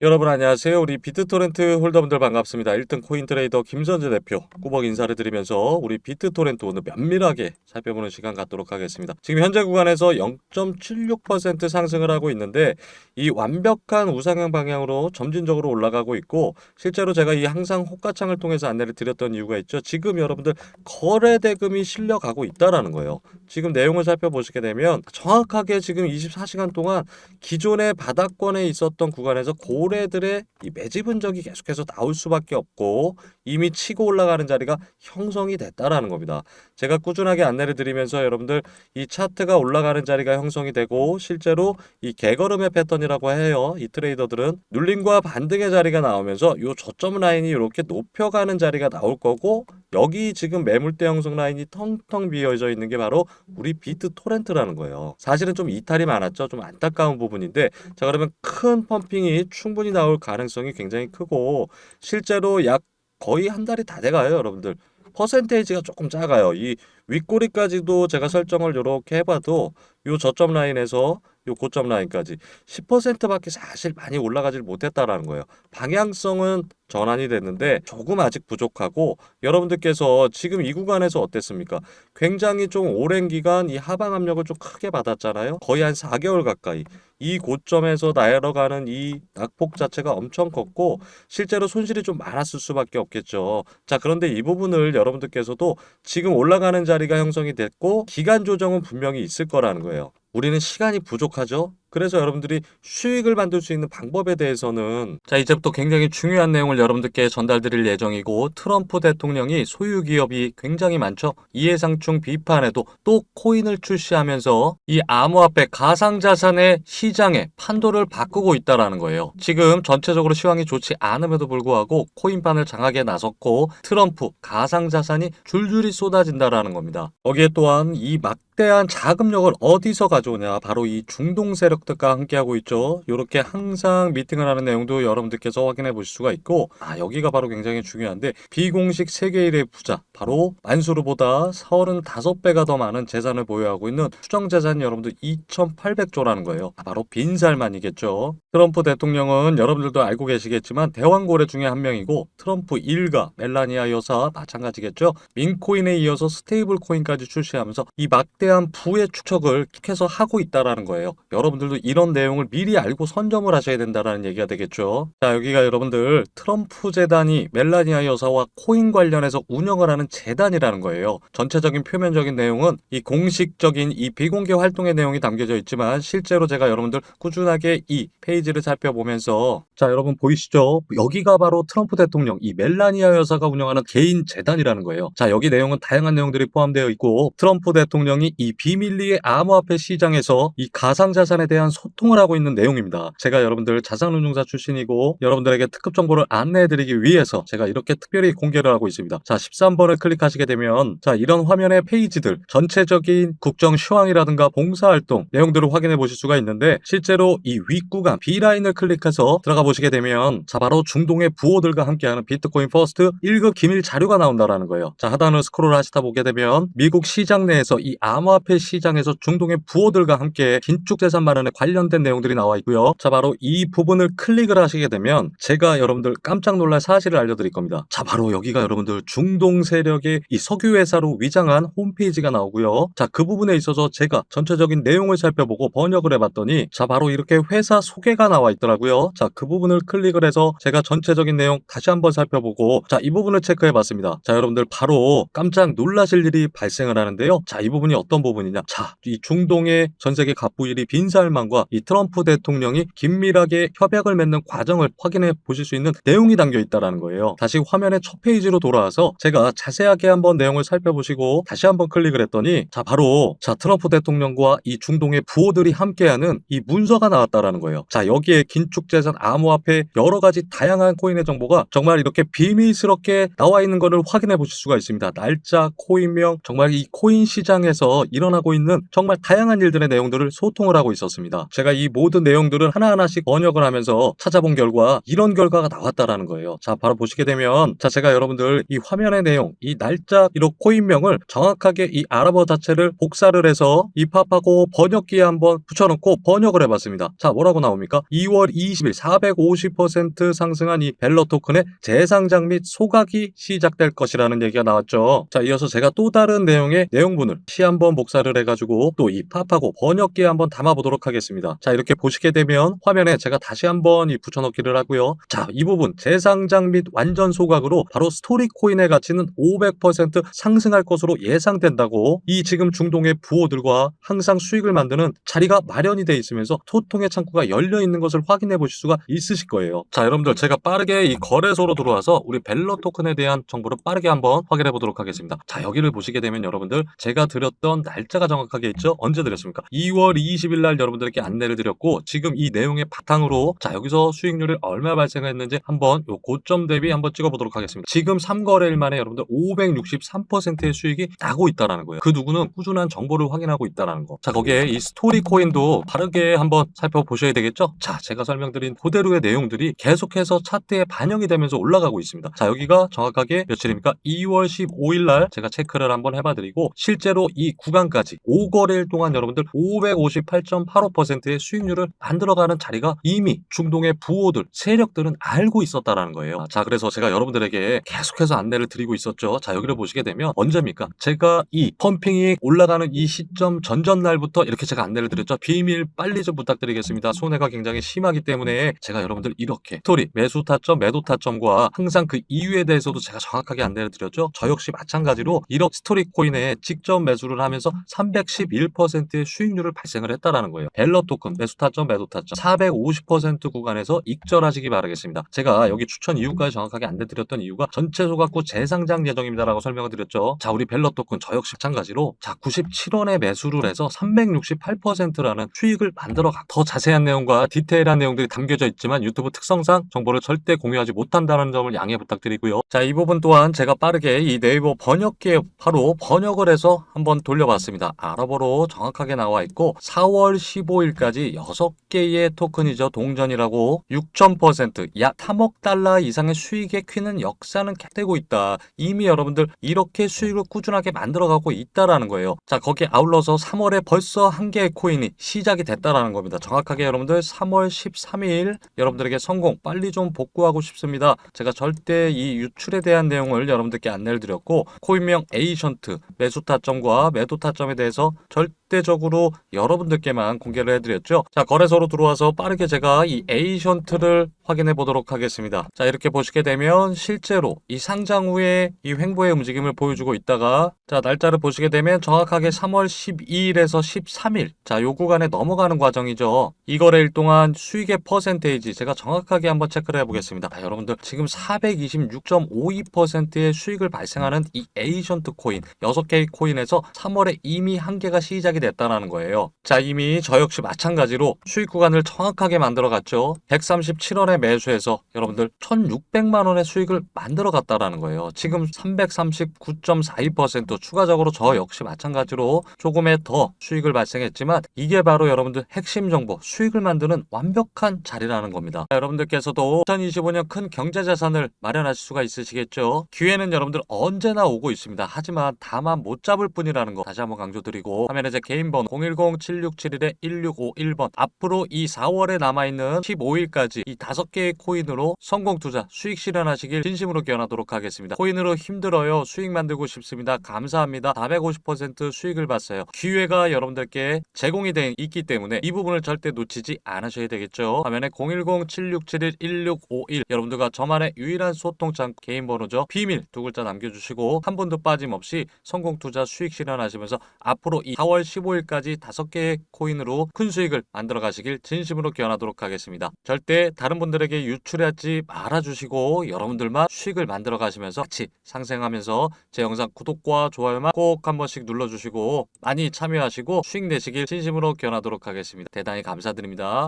여러분 안녕하세요. 우리 비트토렌트 홀더분들 반갑습니다. 1등 코인 트레이더 김선재 대표 꾸벅 인사를 드리면서 우리 비트토렌트 오늘 면밀하게 살펴보는 시간 갖도록 하겠습니다. 지금 현재 구간에서 0.76% 상승을 하고 있는데 이 완벽한 우상향 방향으로 점진적으로 올라가고 있고 실제로 제가 이 항상 호가창을 통해서 안내를 드렸던 이유가 있죠. 지금 여러분들 거래 대금이 실려가고 있다라는 거예요. 지금 내용을 살펴보시게 되면 정확하게 지금 24시간 동안 기존의 바닥권에 있었던 구간에서 고 래들의 이 매집 흔적이 계속해서 나올 수밖에 없고 이미 치고 올라가는 자리가 형성이 됐다라는 겁니다. 제가 꾸준하게 안내를 드리면서 여러분들 이 차트가 올라가는 자리가 형성이 되고 실제로 이 개걸음의 패턴이라고 해요. 이 트레이더들은 눌림과 반등의 자리가 나오면서 이 저점 라인이 이렇게 높여가는 자리가 나올 거고 여기 지금 매물대 형성 라인이 텅텅 비어져 있는 게 바로 우리 비트 토렌트라는 거예요. 사실은 좀 이탈이 많았죠. 좀 안타까운 부분인데 자 그러면 큰 펌핑이 충분히 나올 가능성이 굉장히 크고 실제로 약 거의 한 달이 다 돼가요, 여러분들. 퍼센테이지가 조금 작아요. 이 윗꼬리까지도 제가 설정을 이렇게 해봐도 요 저점 라인에서 요 고점 라인까지 10%밖에 사실 많이 올라가질 못했다라는 거예요. 방향성은 전환이 됐는데 조금 아직 부족하고 여러분들께서 지금 이 구간에서 어땠습니까? 굉장히 좀 오랜 기간 이 하방 압력을 좀 크게 받았잖아요. 거의 한 4개월 가까이. 이 고점에서 내려가는 이 낙폭 자체가 엄청 컸고 실제로 손실이 좀 많았을 수밖에 없겠죠. 자, 그런데 이 부분을 여러분들께서도 지금 올라가는 자리가 형성이 됐고 기간 조정은 분명히 있을 거라는 거예요. 우리는 시간이 부족하죠. 그래서 여러분들이 수익을 만들 수 있는 방법에 대해서는 자 이제부터 굉장히 중요한 내용을 여러분들께 전달드릴 예정이고 트럼프 대통령이 소유 기업이 굉장히 많죠. 이해상충 비판에도 또 코인을 출시하면서 이 암호화폐 가상자산의 시장의 판도를 바꾸고 있다라는 거예요. 지금 전체적으로 시황이 좋지 않음에도 불구하고 코인판을 장악에 나섰고 트럼프 가상자산이 줄줄이 쏟아진다라는 겁니다. 거기에 또한 이 막대한 자금력을 어디서 가져오냐 바로 이 중동 세력 들과 함께하고 있죠. 이렇게 항상 미팅을 하는 내용도 여러분들께서 확인해 보실 수가 있고 아 여기가 바로 굉장히 중요한데 비공식 세계 1의 부자 바로 만수르보다 35배가 더 많은 재산을 보유하고 있는 추정 재산이 여러분들 2,800조라는 거예요. 아, 바로 빈살만이겠죠. 트럼프 대통령은 여러분들도 알고 계시겠지만 대왕고래 중에 한 명이고 트럼프 일가 멜라니아 여사 마찬가지겠죠. 민코인에 이어서 스테이블 코인까지 출시하면서 이 막대한 부의 축적을 계속해서 하고 있다라는 거예요. 여러분들 도 이런 내용을 미리 알고 선점을 하셔야 된다라는 얘기가 되겠죠. 자, 여기가 여러분들 트럼프 재단이 멜라니아 여사와 코인 관련해서 운영을 하는 재단이라는 거예요. 전체적인 표면적인 내용은 이 공식적인 이 비공개 활동의 내용이 담겨져 있지만 실제로 제가 여러분들 꾸준하게 이 페이지를 살펴보면서 자, 여러분 보이시죠? 여기가 바로 트럼프 대통령 이 멜라니아 여사가 운영하는 개인 재단이라는 거예요. 자, 여기 내용은 다양한 내용들이 포함되어 있고 트럼프 대통령이 이 비밀리의 암호화폐 시장에서 이 가상자산에 대한 소통을 하고 있는 내용입니다. 제가 여러분들 자산운용사 출신이고 여러분들에게 특급 정보를 안내해드리기 위해서 제가 이렇게 특별히 공개를 하고 있습니다. 자, 13번을 클릭하시게 되면 자, 이런 화면의 페이지들 전체적인 국정 시황이라든가 봉사활동 내용들을 확인해 보실 수가 있는데 실제로 이 윗구간 B라인을 클릭해서 들어가 보시게 되면 자, 바로 중동의 부호들과 함께하는 비트코인 퍼스트 1급 기밀 자료가 나온다라는 거예요. 자, 하단을 스크롤 하시다 보게 되면 미국 시장 내에서 이 암호화폐 시장에서 중동의 부호들과 함께 긴축 재산 마련에 관련된 내용들이 나와 있고요. 자, 바로 이 부분을 클릭을 하시게 되면 제가 여러분들 깜짝 놀랄 사실을 알려드릴 겁니다. 자, 바로 여기가 여러분들 중동 세력의 이 석유 회사로 위장한 홈페이지가 나오고요. 자, 그 부분에 있어서 제가 전체적인 내용을 살펴보고 번역을 해봤더니 자, 바로 이렇게 회사 소개가 나와 있더라고요. 자, 그 부분을 클릭을 해서 제가 전체적인 내용 다시 한번 살펴보고 자, 이 부분을 체크해봤습니다. 자, 여러분들 바로 깜짝 놀라실 일이 발생을 하는데요. 자, 이 부분이 어떤 부분이냐? 자, 이 중동의 전 세계 갑부 1위 빈살만 과 이 트럼프 대통령이 긴밀하게 협약을 맺는 과정을 확인해 보실 수 있는 내용이 담겨 있다라는 거예요. 다시 화면의 첫 페이지로 돌아와서 제가 자세하게 한번 내용을 살펴보시고 다시 한번 클릭을 했더니 자 바로 자 트럼프 대통령과 이 중동의 부호들이 함께하는 이 문서가 나왔다라는 거예요. 자 여기에 긴축재산 암호화폐 여러 가지 다양한 코인의 정보가 정말 이렇게 비밀스럽게 나와 있는 것을 확인해 보실 수가 있습니다. 날짜, 코인명, 정말 이 코인 시장에서 일어나고 있는 정말 다양한 일들의 내용들을 소통을 하고 있었습니다. 있습니다. 제가 이 모든 내용들을 하나하나씩 번역을 하면서 찾아본 결과 이런 결과가 나왔다라는 거예요. 자, 바로 보시게 되면 자, 제가 여러분들 이 화면의 내용, 이 날짜, 이로 코인명을 정확하게 이 아랍어 자체를 복사를 해서 입합하고 번역기에 한번 붙여놓고 번역을 해봤습니다. 자, 뭐라고 나옵니까? 2월 20일 450% 상승한 이 벨러 토큰의 재상장 및 소각이 시작될 것이라는 얘기가 나왔죠. 자, 이어서 제가 또 다른 내용의 내용분을 시 한번 복사를 해가지고 또 입합하고 번역기에 한번 담아보도록 하겠습니다. 자, 이렇게 보시게 되면 화면에 제가 다시 한번 이 붙여넣기를 하고요. 자, 이 부분 재상장 및 완전 소각으로 바로 스토리 코인의 가치는 500% 상승할 것으로 예상된다고 이 지금 중동의 부호들과 항상 수익을 만드는 자리가 마련이 돼 있으면서 소통의 창구가 열려 있는 것을 확인해 보실 수가 있으실 거예요. 자, 여러분들 제가 빠르게 이 거래소로 들어와서 우리 벨러 토큰에 대한 정보를 빠르게 한번 확인해 보도록 하겠습니다. 자, 여기를 보시게 되면 여러분들 제가 드렸던 날짜가 정확하게 있죠? 언제 드렸습니까? 2월 20일 날 여러분 들께 안내를 드렸고 지금 이 내용의 바탕으로 자, 여기서 수익률이 얼마 발생했는지 한번 요 고점 대비 한번 찍어 보도록 하겠습니다. 지금 3거래일 만에 여러분들 563%의 수익이 나고 있다라는 거예요. 그 누구는 꾸준한 정보를 확인하고 있다라는 거. 자, 거기에 이 스토리 코인도 바르게 한번 살펴보셔야 되겠죠? 자, 제가 설명드린 그대로의 내용들이 계속해서 차트에 반영이 되면서 올라가고 있습니다. 자, 여기가 정확하게 며칠입니까? 2월 15일 날 제가 체크를 한번 해봐드리고 실제로 이 구간까지 5거래일 동안 여러분들 558.85%의 수익률을 만들어가는 자리가 이미 중동의 부호들, 세력들은 알고 있었다라는 거예요. 자, 그래서 제가 여러분들에게 계속해서 안내를 드리고 있었죠. 자, 여기를 보시게 되면 언제입니까? 제가 이 펌핑이 올라가는 이 시점 전전날부터 이렇게 제가 안내를 드렸죠. 비밀 빨리 좀 부탁드리겠습니다. 손해가 굉장히 심하기 때문에 제가 여러분들 이렇게 스토리, 매수 타점, 매도 타점과 항상 그 이유에 대해서도 제가 정확하게 안내를 드렸죠. 저 역시 마찬가지로 이런 스토리 코인에 직접 매수를 하면서 311%의 수익률을 발생을 했다라는 거예요. 벨러 토큰, 매수 타점, 매도 타점 450% 구간에서 익절하시기 바라겠습니다. 제가 여기 추천 이유까지 정확하게 안내 드렸던 이유가 전체 소각구 재상장 예정입니다라고 설명을 드렸죠. 자, 우리 벨러 토큰 저 역시 마찬가지로 자, 97원에 매수를 해서 368%라는 수익을 만들어 가. 더 자세한 내용과 디테일한 내용들이 담겨져 있지만 유튜브 특성상 정보를 절대 공유하지 못한다는 점을 양해 부탁드리고요. 자, 이 부분 또한 제가 빠르게 이 네이버 번역기에 바로 번역을 해서 한번 돌려봤습니다. 아랍어로 정확하게 나와 있고 4월 15 일까지 6개의 토큰이죠. 동전이라고 6,000%, 약 3억 달러 이상의 수익에 퀴는 역사는 객되고 있다. 이미 여러분들 이렇게 수익을 꾸준하게 만들어가고 있다라는 거예요. 자, 거기에 아울러서 3월에 벌써 한 개의 코인이 시작이 됐다라는 겁니다. 정확하게 여러분들 3월 13일 여러분들에게 성공 빨리 좀 복구하고 싶습니다. 제가 절대 이 유출에 대한 내용을 여러분들께 안내를 드렸고 코인명 에이션트 매수 타점과 매도 타점에 대해서 절대 적으로 여러분들께만 공개를 해드렸죠. 자 거래소로 들어와서 빠르게 제가 이 에이션트를 확인해 보도록 하겠습니다. 자 이렇게 보시게 되면 실제로 이 상장 후에 이 횡보의 움직임을 보여주고 있다가 자 날짜를 보시게 되면 정확하게 3월 12일에서 13일 자 요 구간에 넘어가는 과정이죠. 이 거래일 동안 수익의 퍼센테이지 제가 정확하게 한번 체크를 해보겠습니다. 자, 여러분들 지금 426.52%의 수익을 발생하는 이 에이션트 코인 6개의 코인에서 3월에 이미 한 개가 시작이 됐다는 거예요. 자 이미 저 역시 마찬가지로 수익 구간을 정확하게 만들어 갔죠. 137원에 매수해서 여러분들 1,600만 원의 수익을 만들어 갔다라는 거예요. 지금 339.42% 추가적으로 저 역시 마찬가지로 조금의 더 수익을 발생했지만 이게 바로 여러분들 핵심 정보 수익을 만드는 완벽한 자리라는 겁니다. 자, 여러분들께서도 2025년 큰 경제 자산을 마련하실 수가 있으시겠죠. 기회는 여러분들 언제나 오고 있습니다. 하지만 다만 못 잡을 뿐이라는 거 다시 한번 강조드리고 화면에 제 개인 번호 010-7671-1651번 앞으로 이 4월에 남아있는 15일까지 이 다섯 개의 코인으로 성공 투자 수익 실현하시길 진심으로 기원하도록 하겠습니다. 코인으로 힘들어요. 수익 만들고 싶습니다. 감사합니다. 450% 수익을 봤어요. 기회가 여러분들께 제공이 돼 있기 때문에 이 부분을 절대 놓치지 않으셔야 되겠죠. 화면에 010-7671-1651 여러분들과 저만의 유일한 소통창 개인 번호죠. 비밀 두 글자 남겨주시고 한 번도 빠짐없이 성공 투자 수익 실현하시면서 앞으로 이 4월 15일까지 다섯 개의 코인으로 큰 수익을 만들어 가시길 진심으로 기원하도록 하겠습니다. 절대 다른 분들에게 유출하지 말아주시고 여러분들만 수익을 만들어 가시면서 같이 상생하면서 제 영상 구독과 좋아요만 꼭 한 번씩 눌러주시고 많이 참여하시고 수익 내시길 진심으로 기원하도록 하겠습니다. 대단히 감사드립니다.